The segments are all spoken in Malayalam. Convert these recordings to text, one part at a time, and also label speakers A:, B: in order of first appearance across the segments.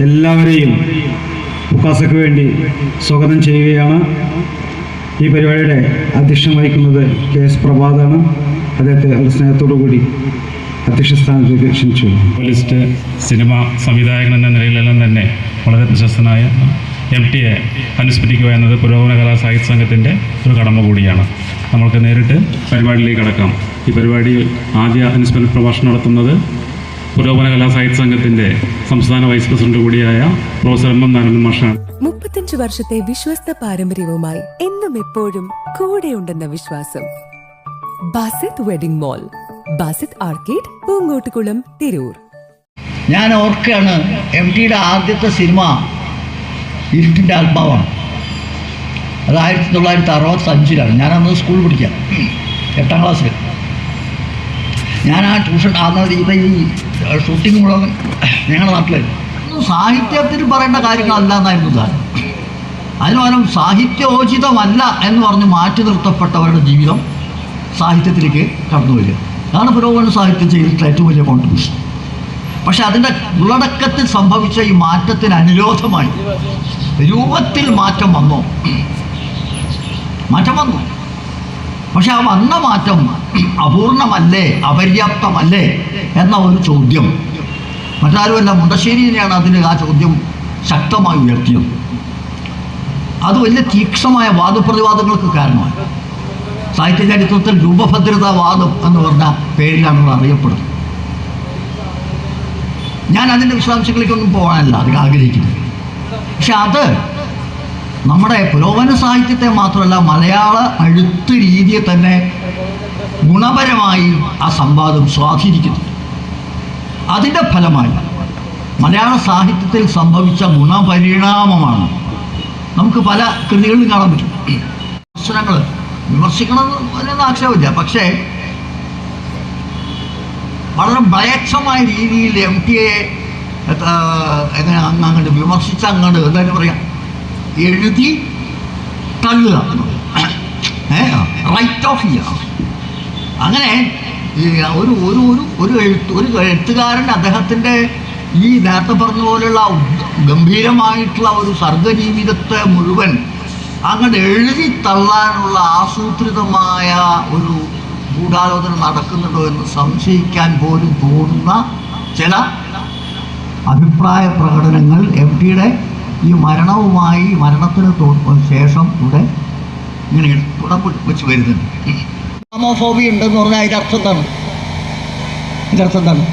A: എല്ലാവരെയും ഉപ്പാസക്ക് വേണ്ടി സ്വാഗതം ചെയ്യുകയാണ്. ഈ പരിപാടിയുടെ അധ്യക്ഷം വഹിക്കുന്നത് കെ എസ് പ്രഭാതാണ്. അദ്ദേഹത്തെ വളരെ സ്നേഹത്തോടു കൂടി അധ്യക്ഷ സ്ഥാനത്തേക്ക് ക്ഷണിച്ചു.
B: ലിസ്റ്റ് സിനിമ സംവിധായകൻ എന്ന നിലയിലെല്ലാം തന്നെ വളരെ പ്രശസ്തനായ എം ടിയെ അനുസ്മരിക്കുക എന്നത് പുരോഗമന കലാ സാഹിത്യ സംഘത്തിന്റെ ഒരു കടമ കൂടിയാണ്. നമ്മൾക്ക് നേരിട്ട് പരിപാടിയിലേക്ക് കടക്കാം. ഈ പരിപാടിയിൽ ആദ്യ അനുസ്മരണ പ്രഭാഷണം നടത്തുന്നത് പുരോഗമന കലാ സാഹിത്യ സംഘത്തിന്റെ സംസ്ഥാന വൈസ് പ്രസിഡന്റ് കൂടിയായ പ്രൊഫസർ എം എം നാരായണൻ മാഷാണ്.
C: മുപ്പത്തഞ്ച് വർഷത്തെ വിശ്വസ്ത പാരമ്പര്യവുമായി എന്നും എപ്പോഴും കൂടെയുണ്ടെന്ന വിശ്വാസം. Basith wedding mall Basith arcade Poongottukulam Tirur.
D: ഞാൻ ഓർക്കുകയാണ് എം ടിയുടെ ആദ്യത്തെ സിനിമ ഇരുട്ടിന്റെ ആത്മാവാണ്. അത് ആയിരത്തി തൊള്ളായിരത്തി അറുപത്തഞ്ചിലാണ്. ഞാനന്ന് സ്കൂൾ പഠിക്കാം എട്ടാം ക്ലാസ്സിൽ. ഞാൻ ആ ട്യൂഷൻ അന്ന് ഇത് ഈ ഷൂട്ടിംഗ് മുഴുവൻ ഞങ്ങളുടെ നാട്ടിലായിരുന്നു സാഹിത്യത്തിൽ പറയേണ്ട കാര്യങ്ങളല്ല എന്നായിരുന്നു താൻ അതിന് പകരം സാഹിത്യോചിതമല്ല എന്ന് പറഞ്ഞ് മാറ്റി നിർത്തപ്പെട്ടവരുടെ ജീവിതം സാഹിത്യത്തിലേക്ക് കടന്നു വരിക. അതാണ് പുരോഗമന സാഹിത്യം ചെയ്തിട്ടുള്ള ഏറ്റവും വലിയ കോൺട്രിബ്യൂഷൻ പക്ഷെ അതിന്റെ ഉള്ളടക്കത്തിൽ സംഭവിച്ച ഈ മാറ്റത്തിന് അനുരോധമായി രൂപത്തിൽ മാറ്റം വന്നോ? മാറ്റം വന്നു? പക്ഷെ ആ വന്ന മാറ്റം അപൂർണമല്ലേ അപര്യാപ്തമല്ലേ എന്ന ഒരു ചോദ്യം. മറ്റാരുമല്ല മുണ്ടശ്ശേരിനെയാണ് അതിന് ആ ചോദ്യം ശക്തമായി ഉയർത്തിയത്. അത് വലിയ തീക്ഷണമായ വാദപ്രതിവാദങ്ങൾക്ക് കാരണമായി. സാഹിത്യ ചരിത്രത്തിൽ രൂപഭദ്രതാവാദം എന്ന് പറഞ്ഞ പേരിലാണ് നമ്മൾ അറിയപ്പെടുന്നത്. ഞാൻ അതിന്റെ വിശദാംശങ്ങളിലേക്കൊന്നും പോകാനല്ല അതിൽ ആഗ്രഹിക്കുന്നത് പക്ഷെ അത് നമ്മുടെ പുരോഗമന സാഹിത്യത്തെ മാത്രമല്ല മലയാള എഴുത്ത് രീതിയെ തന്നെ ഗുണപരമായി ആ സംവാദം സ്വാധീനിക്കുന്നു. അതിന്റെ ഫലമായി മലയാള സാഹിത്യത്തിൽ സംഭവിച്ച ഗുണപരിണാമമാണ് നമുക്ക് പല കൃതികളിലും കാണാൻ പറ്റും. വിമർശനങ്ങൾ വിമർശിക്കണം എന്നൊന്നും ആക്ഷേപമില്ല പക്ഷേ വളരെ മ്ലേച്ഛമായ രീതിയിൽ എം ടി എ എങ്ങനെ അങ്ങോട്ട് വിമർശിച്ച അങ്ങോട്ട് എന്തായാലും പറയാം. എഴുതി തള്ളുക റൈറ്റ് ഓഫ് ചെയ്യുക അങ്ങനെ ഒരു ഒരു ഒരു ഒരു എഴുത്ത് ഒരു എഴുത്തുകാരൻ അദ്ദേഹത്തിന്റെ ഈ നേരത്തെ പറഞ്ഞ പോലെയുള്ള ഗംഭീരമായിട്ടുള്ള ഒരു സർഗജീവിതത്തെ മുഴുവൻ അങ്ങനെ എഴുതി തള്ളാനുള്ള ആസൂത്രിതമായ ഒരു ഗൂഢാലോചന നടക്കുന്നുണ്ടോ എന്ന് സംശയിക്കാൻ പോലും തോന്നുന്ന ചില അഭിപ്രായ പ്രകടനങ്ങൾ എം ടിയുടെ ഈ മരണവുമായി മരണത്തിന് ശേഷം ഇവിടെ ഇങ്ങനെ തുടം വെച്ച് വരുന്നുണ്ട്. ഹോമോഫോബി ഉണ്ടെന്ന് പറഞ്ഞാൽ അതിന്റെ അർത്ഥം എന്താണ്? ഇതിന്റെ അർത്ഥം എന്താണ്?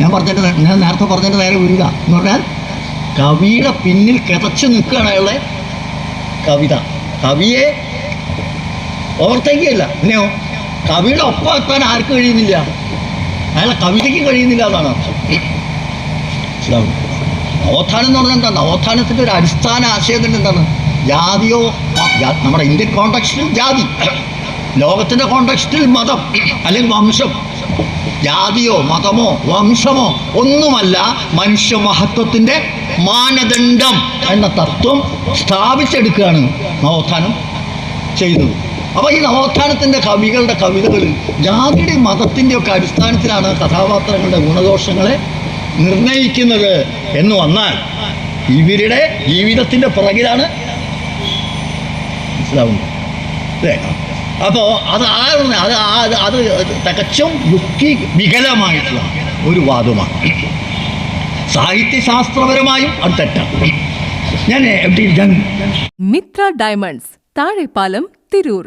D: ഞാൻ പറഞ്ഞിട്ട് ഞാൻ നേരത്തെ പറഞ്ഞതിന്റെ നേരെ വരിക എന്ന് പറഞ്ഞാൽ കവിയുടെ പിന്നിൽ കിതച്ച് നിൽക്കുകയാണ് അയാളെ കവിത. കവിയെ ഓവർത്തേക്കല്ല പിന്നെയോ കവിയുടെ ഒപ്പം എത്താൻ ആർക്കും കഴിയുന്നില്ല. അയാളെ കവിതയ്ക്ക് കഴിയുന്നില്ല എന്നാണ് അർത്ഥം. മനസ്സിലാവും നവോത്ഥാനം എന്ന് പറഞ്ഞാൽ എന്താ നവോത്ഥാനത്തിന്റെ ഒരു അടിസ്ഥാന ആശയം തന്നെ എന്താണ്? ജാതിയോ നമ്മുടെ ഇന്ത്യൻ കോണ്ടക്സ്റ്റിൽ ജാതി. ലോകത്തിന്റെ കോണ്ടക്സ്റ്റിൽ മതം അല്ലെങ്കിൽ വംശം. ജാതിയോ മതമോ വംശമോ ഒന്നുമല്ല മനുഷ്യ മഹത്വത്തിന്റെ മാനദണ്ഡം എന്ന തത്വം സ്ഥാപിച്ചെടുക്കുകയാണ് നവോത്ഥാനം ചെയ്തത്. അപ്പോൾ ഈ നവോത്ഥാനത്തിന്റെ കവികളുടെ കവിതകൾ ജാതിയുടെയും മതത്തിന്റെയൊക്കെ അടിസ്ഥാനത്തിലാണ് കഥാപാത്രങ്ങളുടെ ഗുണദോഷങ്ങളെ നിർണയിക്കുന്നത് എന്ന് വന്നാൽ ഇവരുടെ ജീവിതത്തിന്റെ പുറകിലാണ് മനസ്സിലാവുന്നത് അല്ലേ? അപ്പോൾ അത് ആരും അത് അത് അത് തികച്ചും യുക്തി വികലമായിട്ടുള്ള ഒരു വാദമാണ്. സാഹിത്യശാസ്ത്രപരമായും അത് തെറ്റാണ്. ഞാൻ
C: മിത്ര ഡയമണ്ട്സ് താഴെപ്പാലം തിരൂർ.